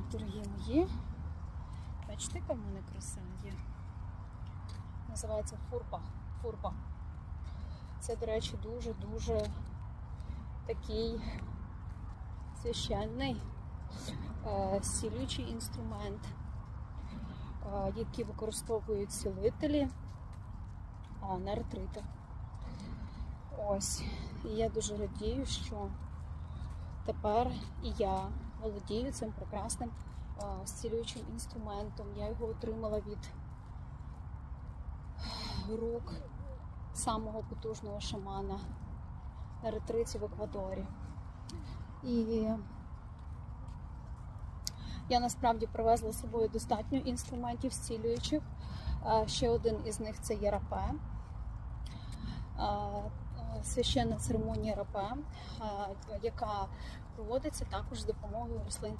Так, дорогі мої. Бачите, яка в мене краса є. Називається фурба. Фурба. Це, до речі, дуже-дуже такий священний е, зцілюючий інструмент, е, який використовують цілителі на ретритах. Ось. І я дуже радію, що тепер і я володію цим прекрасним зцілюючим інструментом. Я його отримала від рук самого потужного шамана на ретриті в Еквадорі. І я насправді привезла з собою достатньо інструментів зцілюючих. Ще один із них це є рапе. Священна церемонія рапе, яка проводиться також з допомогою рослин